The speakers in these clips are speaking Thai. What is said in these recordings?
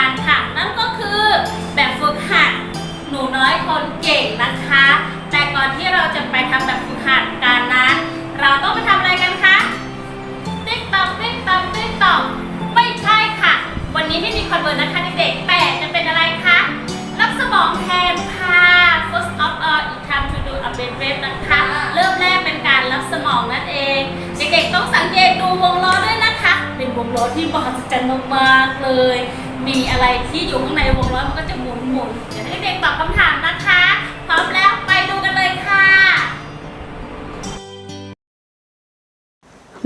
านค่ะ นั่นก็คือแบบฝึกหัดหนูน้อยคนเก่งนะคะ แต่ก่อนที่เราจะไปทำแบบฝึกหัดการนั้น เราต้องไปทำอะไรกันคะติ๊กต๊อกติ๊กต๊อกติ๊กต๊อกไม่ใช่ค่ะ วันนี้ที่มีคอนเวิร์ตนะคะเด็กๆแต่จะเป็นอะไรคะรับสมองแทนค่ะ first of all it time to do a brain wave นะคะ เริ่มแรกเป็นการรับสมองนั่นเองเด็กๆต้องสังเกตดูวงล้อด้วยนะคะ เป็นวงล้อที่มหัศจัรมากๆเลย มีอะไรที่อยู่ข้างในวงล้อมันก็จะหมุนหมุนเดี๋ยวให้เด็กๆตอบคำถามนะคะ พร้อมแล้วไปดูกันเลยค่ะ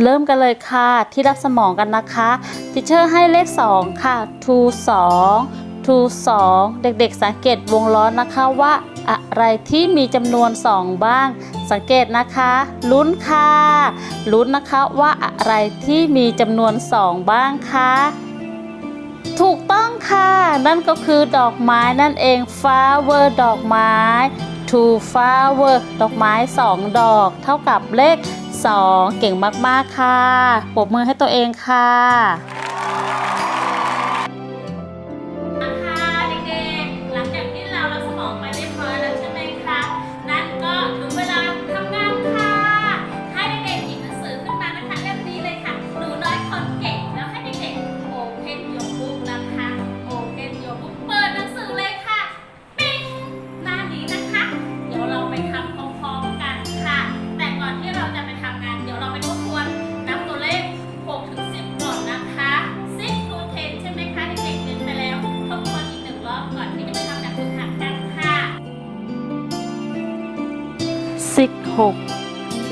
เริ่มกันเลยค่ะ ที่รับสมองกันนะคะทิเชอร์ให้เลข 2 ค่ะ to 2 to 2 เด็กๆ สังเกตวงล้อนะคะว่าอะไรที่มีจำนวน 2 บ้าง สังเกตนะคะลุ้นค่ะลุ้นนะคะว่าอะไรที่มีจำนวน 2 บ้างคะ ถูกต้องค่ะ นั่นก็คือดอกไม้นั่นเอง flower ดอกไม้ two flower ดอกไม้ 2 ดอก เท่ากับเลข 2 เก่งมาก ๆ ค่ะปรบมือให้ตัวเองค่ะนะคะ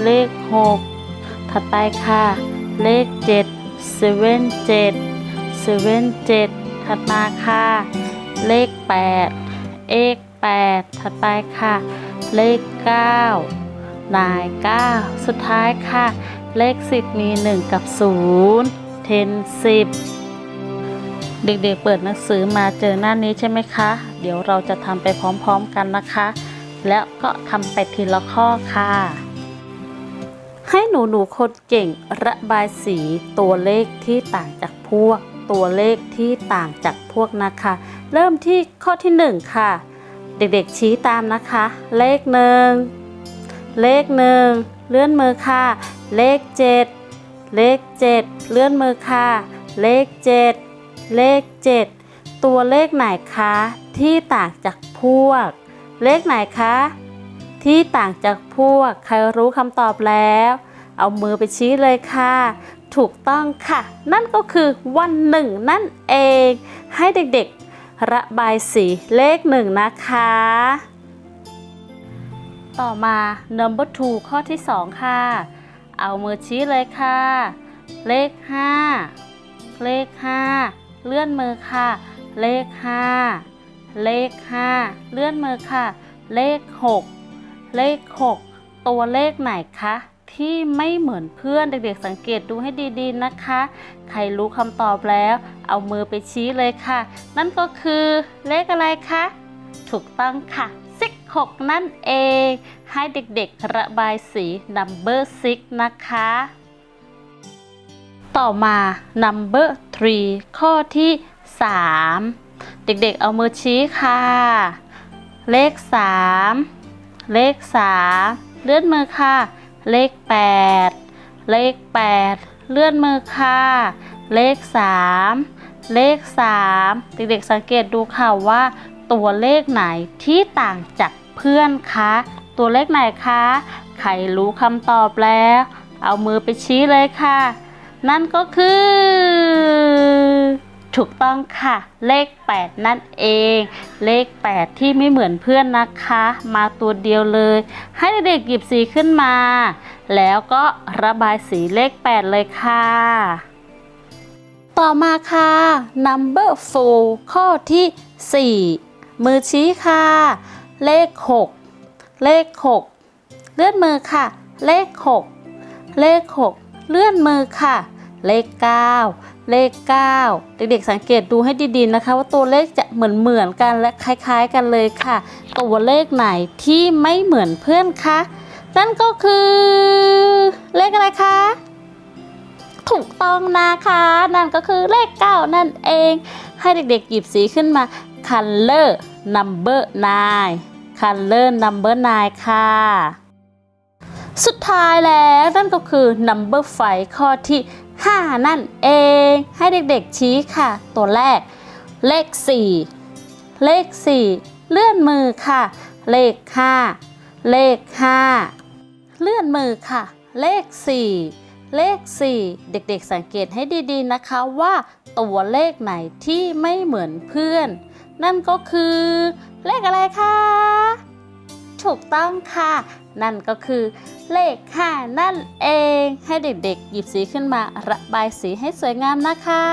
เลขหกถัดไปค่ะ เลขเจ็ดเซเว่นเจ็ดเซเว่นเจ็ดถัดมาค่ะ เลขแปดเอกแปดถัดไปค่ะ เลขเก้านายเก้าสุดท้ายค่ะ เลขสิบมีหนึ่งกับศูนย์เทนสิบเด็กๆเปิดหนังสือมาเจอหน้านี้ใช่ไหมคะ เดี๋ยวเราจะทำไปพร้อมๆกันนะคะ แล้วก็ทำไปทีละข้อค่ะ ให้หนูหนูคนเก่งระบายสีตัวเลขที่ต่างจากพวก ตัวเลขที่ต่างจากพวกนะคะ เริ่มที่ข้อที่หนึ่งค่ะ เด็กๆชี้ตามนะคะ เลขหนึ่งเลขหนึ่งเลื่อนมือค่ะ เลขเจ็ดเลขเจ็ดเลื่อนมือค่ะ เลขเจ็ดเลขเจ็ดตัวเลขไหนคะที่ต่างจากพวก เลขไหนคะ ที่ต่างจากพวกใครรู้คำตอบแล้ว เอามือไปชี้เลยค่ะ ถูกต้องค่ะ นั่นก็คือวันหนึ่งนั่นเอง ให้เด็กๆ ระบายสีเลขหนึ่งนะคะ ต่อมา number two ข้อที่ 2 ค่ะ เอามือชี้เลยค่ะ เลข 5 เลข 5 เลื่อนมือค่ะ เลข 5 เลข 5 เลื่อนมือค่ะ เลข 6 เลข 6 ตัวเลขไหนคะที่ไม่เหมือนเพื่อนเด็กๆสังเกตดูให้ดีๆนะคะ ใครรู้คำตอบแล้ว เอามือไปชี้เลยค่ะ นั่นก็คือเลขอะไรคะถูกต้องค่ะซิกหกนั่นเอง ให้เด็กๆระบายสี number six นะคะ ต่อมา number three ข้อที่ 3 เด็กๆเอามือชี้ค่ะ เลข 3 เลข3เลื่อนมือค่ะ เลข 8 เลข 8 เลื่อนมือค่ะ เลข 3 เลข 3 เด็กๆสังเกตดูค่ะว่าตัวเลขไหนที่ต่างจากเพื่อนคะตัวเลขไหนคะใครรู้คำตอบแล้ว เอามือไปชี้เลยค่ะ นั่นก็คือ ถูกต้องค่ะ เลข 8 นั่นเอง เลข 8 ที่ไม่เหมือนเพื่อนนะคะ มาตัวเดียวเลย ให้เด็กๆหยิบสีขึ้นมา แล้วก็ระบายสีเลข 8 เลยค่ะ ต่อมาค่ะ number four ข้อที่ 4 มือชี้ค่ะ เลข 6 เลข 6 เลื่อนมือค่ะ เลข 6 เลข 6 เลื่อนมือค่ะ เลข 9 เลข 9 เด็กๆสังเกตดูให้ดีๆนะคะ ว่าตัวเลขจะเหมือนเหมือนๆกันและคล้ายๆกันเลยค่ะ ตัวเลขไหนที่ไม่เหมือนเพื่อนคะนั่นก็คือ เลขอะไรคะถูกต้องนะคะ นั่นก็คือเลข 9 นั่นเอง ให้เด็กๆหยิบสีขึ้นมา color number 9 color number 9 ค่ะ สุดท้ายแล้วนั่นก็คือ number 5ข้อที่ 5 นั่นเอง ให้เด็กๆชี้ค่ะ ตัวแรก เลข 4 เลข 4 เลื่อนมือค่ะ เลข 5 เลข 5 เลื่อนมือค่ะ เลข 4 เลข 4 เด็กๆสังเกตให้ดีๆนะคะว่าตัวเลขไหนที่ไม่เหมือนเพื่อน นั่นก็คือเลขอะไรคะ ถูกต้องค่ะ นั่นก็คือเลขห้านั่นเอง ให้เด็กๆ หยิบสีขึ้นมาระบายสีให้สวยงามนะคะ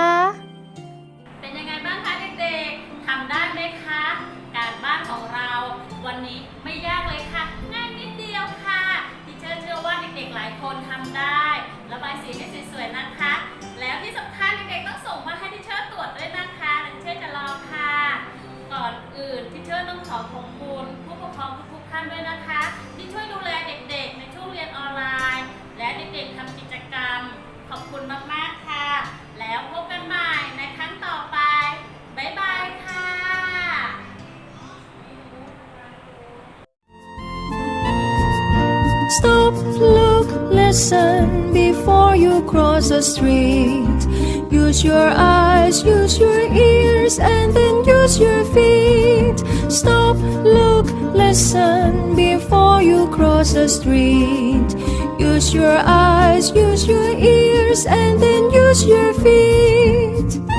เป็นยังไงบ้างคะเด็กๆทำได้ไหมคะ การบ้านของเรา วันนี้ไม่ยากเลยค่ะ ง่ายนิดเดียวค่ะที่เชื่อเชื่อว่าเด็กๆหลายคนทำได้ ระบายสีให้สวยๆนะคะ แล้วที่สำคัญเด็กๆต้องส่งมาให้ที่เชื่อตรวจด้วยนะคะที่เชื่อจะรอค่ะ ก่อนอื่นที่เชื่อต้องขอขอบคุณ Stop, look, listen before you cross the street. Use your eyes, use your ears, and then use your feet. Stop, look, listen before you cross the street. Use your eyes, use your ears, and then use your feet.